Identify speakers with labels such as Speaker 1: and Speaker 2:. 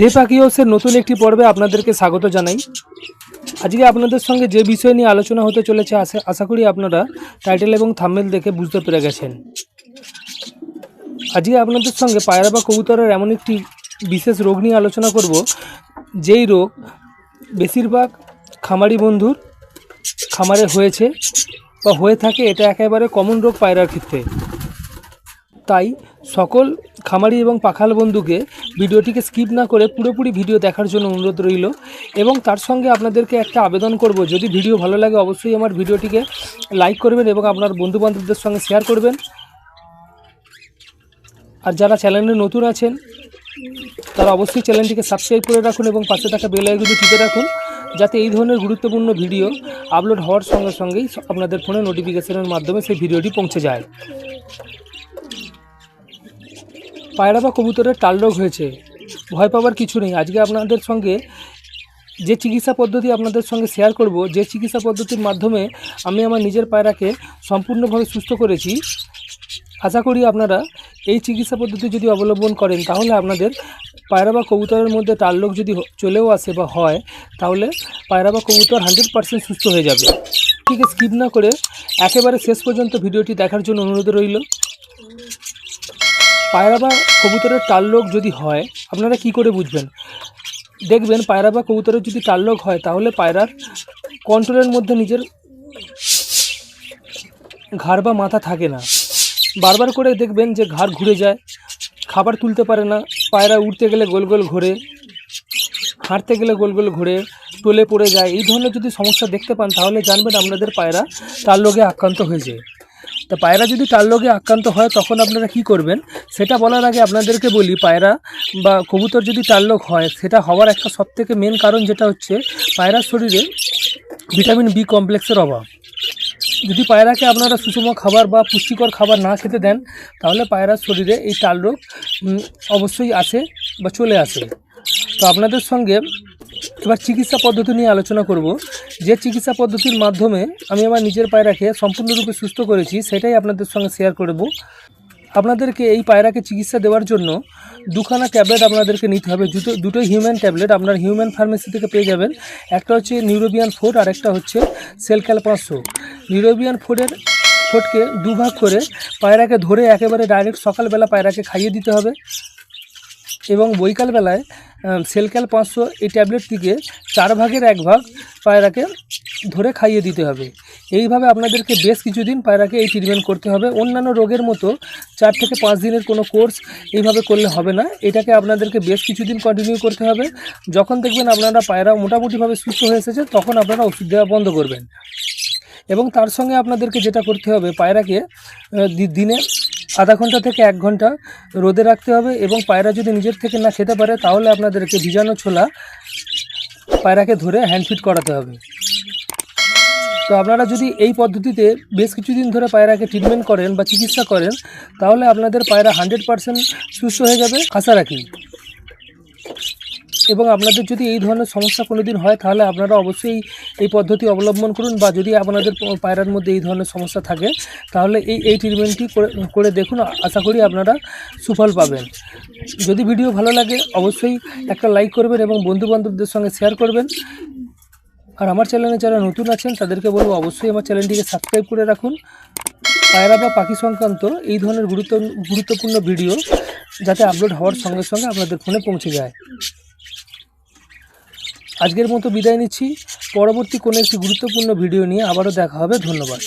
Speaker 1: দে পাখি হাউসের নতুন একটি পর্বে আপনাদেরকে স্বাগত জানাই। আজকে আপনাদের সঙ্গে যে বিষয় নিয়ে আলোচনা হতে চলেছে, আশা আশা করি আপনারা টাইটেল এবং থাম্বেল দেখে বুঝতে পেরে গেছেন। আজকে আপনাদের সঙ্গে পায়রা বা কবুতরের এমন একটি বিশেষ রোগ নিয়ে আলোচনা করব, যেই রোগ বেশিরভাগ খামারি বন্ধুর খামারে হয়েছে বা হয়ে থাকে, এটা একেবারে কমন রোগ পায়রার ক্ষেত্রে। তাই সকল খামারি এবং পাখাল বন্ধুকে ভিডিওটিকে স্কিপ না করে পুরোপুরি ভিডিও দেখার জন্য অনুরোধ রইল। এবং তার সঙ্গে আপনাদেরকে একটা আবেদন করব। যদি ভিডিও ভালো লাগে, অবশ্যই আমার ভিডিওটিকে লাইক করবেন এবং আপনার বন্ধু বান্ধবদের সঙ্গে শেয়ার করবেন। আর যারা চ্যানেলে নতুন আছেন, তারা অবশ্যই চ্যানেলটিকে সাবস্ক্রাইব করে রাখুন এবং পাশে থাকা বেল আইকনটি টিপে রাখুন, যাতে এই ধরনের গুরুত্বপূর্ণ ভিডিও আপলোড হওয়ার সঙ্গে সঙ্গেই আপনাদের ফোনে নোটিফিকেশনের মাধ্যমে সেই ভিডিওটি পৌঁছে যায়। পায়রা বা কবুতরের টাল রোগ হয়েছে। ভয় পাওয়ার কিছু নেই। আজকে আপনাদের সঙ্গে যে চিকিৎসা পদ্ধতি আপনাদের সঙ্গে শেয়ার করব, যে চিকিৎসা পদ্ধতির মাধ্যমে আমি আমার নিজের পায়রাকে সম্পূর্ণভাবে সুস্থ করেছি, আশা করি আপনারা এই চিকিৎসা পদ্ধতি যদি অবলম্বন করেন, তাহলে আপনাদের পায়রা বা কবুতরের মধ্যে টাল রোগ যদি চলেও আসে বা হয়, তাহলে পায়রা বা কবুতর হান্ড্রেড পার্সেন্ট সুস্থ হয়ে যাবে। ঠিক স্কিপ না করে একেবারে শেষ পর্যন্ত ভিডিওটি দেখার জন্য অনুরোধ রইল। পায়রা বা কবুতরের টাল যদি হয়, আপনারা কি করে বুঝবেন? দেখবেন পায়রা বা কবুতরের যদি টাল হয়, তাহলে পায়রার কন্ট্রোলের মধ্যে নিজের ঘাড় বা মাথা থাকে না। বারবার করে দেখবেন যে ঘাড় ঘুরে যায়, খাবার তুলতে পারে না, পায়রা উঠতে গেলে গোল গোল ঘোরে, হাঁটতে গেলে গোল গোল ঘোরে, টলে পড়ে যায়। এই ধরনের যদি সমস্যা দেখতে পান, তাহলে জানবেন আপনাদের পায়রা টাল রোগে আক্রান্ত হয়েছে। তা পায়রা যদি টাল রোগে আক্রান্ত হয়, তখন আপনারা কি করবেন? সেটা বলার আগে আপনাদেরকে বলি, পায়রা বা কবুতর যদি টাল রোগ হয়, সেটা হওয়ার একটা সবথেকে মেন কারণ যেটা হচ্ছে, পায়রার শরীরে ভিটামিন বি কমপ্লেক্সের অভাব। যদি পায়রাকে আপনারা সুষম খাবার বা পুষ্টিকর খাবার না খেতে দেন, তাহলে পায়রার শরীরে এই টাল রোগ অবশ্যই আসে বা চলে আসে। তো আপনাদের সঙ্গে এবার চিকিৎসা পদ্ধতি নিয়ে আলোচনা করব। যে চিকিৎসা পদ্ধতির মাধ্যমে আমি আমার নিজের পায়রাকে সম্পূর্ণরূপে সুস্থ করেছি, সেটাই আপনাদের সঙ্গে শেয়ার করব। আপনাদেরকে এই পায়রাকে চিকিৎসা দেওয়ার জন্য দুখানা ট্যাবলেট আপনাদেরকে নিতে হবে। দুটো, দুটোই হিউম্যান ট্যাবলেট, আপনার হিউম্যান ফার্মেসি থেকে পেয়ে যাবেন। একটা হচ্ছে নিউরোবিয়ান ফোর্ট আর একটা হচ্ছে সেলক্যাল পাঁচশো। নিউরোবিয়ান ফোর্টের ফোর্টকে দুভাগ করে পায়রাকে ধরে একেবারে ডাইরেক্ট সকালবেলা পায়রাকে খাইয়ে দিতে হবে। এবং বৈকালবেলায় সেলক্যাল পাঁচশো এই ট্যাবলেটটিকে চার ভাগের এক ভাগ পায়রাকে ধরে খাইয়ে দিতে হবে। এইভাবে আপনাদেরকে বেশ কিছুদিন পায়রাকে এই ট্রিটমেন্ট করতে হবে। অন্যান্য রোগের মতো চার থেকে পাঁচ দিনের কোনো কোর্স এইভাবে করলে হবে না। এটাকে আপনাদেরকে বেশ কিছুদিন কন্টিনিউ করতে হবে। যখন দেখবেন আপনারা পায়রা মোটামুটিভাবে সুস্থ হয়ে এসেছে, তখন আপনারা ওষুধ দেওয়া বন্ধ করবেন। এবং তার সঙ্গে আপনাদেরকে যেটা করতে হবে, পায়রাকে দিনে আধা ঘণ্টা থেকে এক ঘণ্টা রোদে রাখতে হবে এবং পায়রা যদি নিজের থেকে না খেতে পারে, তাহলে আপনাদেরকে ভিজানো ছোলা পায়রাকে ধরে হ্যান্ড ফিট করাতে হবে। তো আপনারা যদি এই পদ্ধতিতে বেশ কিছুদিন ধরে পায়রাকে ট্রিটমেন্ট করেন বা চিকিৎসা করেন, তাহলে আপনাদের পায়রা হান্ড্রেড পারসেন্ট সুস্থ হয়ে যাবে। আশা রাখি। এবং আপনাদের যদি এই ধরনের সমস্যা কোনো দিন হয়, তাহলে আপনারা অবশ্যই এই পদ্ধতি অবলম্বন করুন বা যদি আপনাদের পায়রার মধ্যে এই ধরনের সমস্যা থাকে, তাহলে এই এই ট্রিটমেন্টটি করে দেখুন। আশা করি আপনারা সুফল পাবেন। যদি ভিডিও ভালো লাগে, অবশ্যই একটা লাইক করবেন এবং বন্ধু বান্ধবদের সঙ্গে শেয়ার করবেন। আর আমার চ্যানেলে যারা নতুন আছেন, তাদেরকে বলব অবশ্যই আমার চ্যানেলটিকে সাবস্ক্রাইব করে রাখুন। পায়রা বা পাখি সংক্রান্ত এই ধরনের গুরুত্ব গুরুত্বপূর্ণ ভিডিও যাতে আপলোড হওয়ার সঙ্গে সঙ্গে আপনাদের ফোনে পৌঁছে যায়। আজকের মতো বিদায় নিচ্ছি। পরবর্তী কোনো একটি গুরুত্বপূর্ণ ভিডিও নিয়ে আবারও দেখা হবে। ধন্যবাদ।